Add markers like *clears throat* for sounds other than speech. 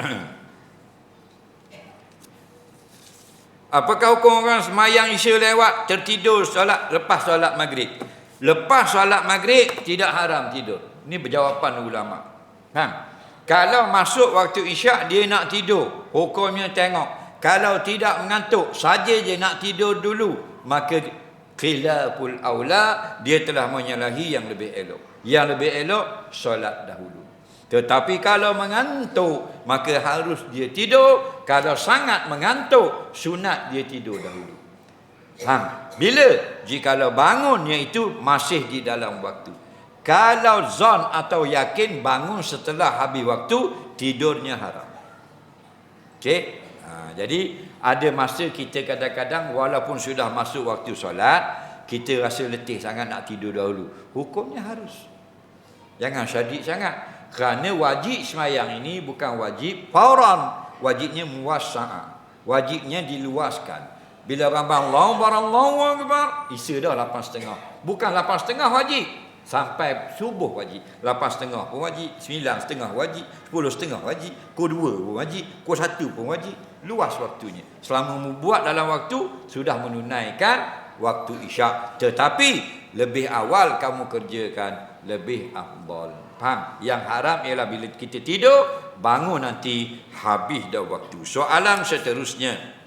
*clears throat* Apakah hukum orang semayang isya lewat tertidur solat lepas solat maghrib? Lepas solat maghrib tidak haram tidur. Ini berjawapan ulama. Ha. Kalau masuk waktu isyak dia nak tidur, hukumnya tengok. Kalau tidak mengantuk, saja je nak tidur dulu, maka khilaful aula dia telah menyalahi yang lebih elok. Yang lebih elok solat dahulu. Tetapi kalau mengantuk, maka harus dia tidur. Kalau sangat mengantuk, sunat dia tidur dahulu. Ha. Bila? Jikalau bangunnya itu masih di dalam waktu. Kalau zon atau yakin bangun setelah habis waktu, tidurnya haram. Okey? Ha, jadi, ada masa kita kadang-kadang walaupun sudah masuk waktu solat, kita rasa letih sangat nak tidur dahulu. Hukumnya harus. Jangan syadik sangat. Kerana wajib semayang ini bukan wajib fauran. Wajibnya muwasa'a. Wajibnya diluaskan. Bila rambang Allah Allahu Akbar, isa dah lapan setengah. Bukan lapan setengah wajib. Sampai subuh wajib. Lapan setengah pun wajib. Sembilan setengah wajib. Sepuluh setengah wajib. Kau dua pun wajib. Kau satu pun wajib. Luas waktunya. Selama membuat dalam waktu, sudah menunaikan waktu isyak tetapi lebih awal kamu kerjakan lebih afdal. Faham? Yang haram ialah bila kita tidur bangun nanti habis dah waktu. Soalan seterusnya.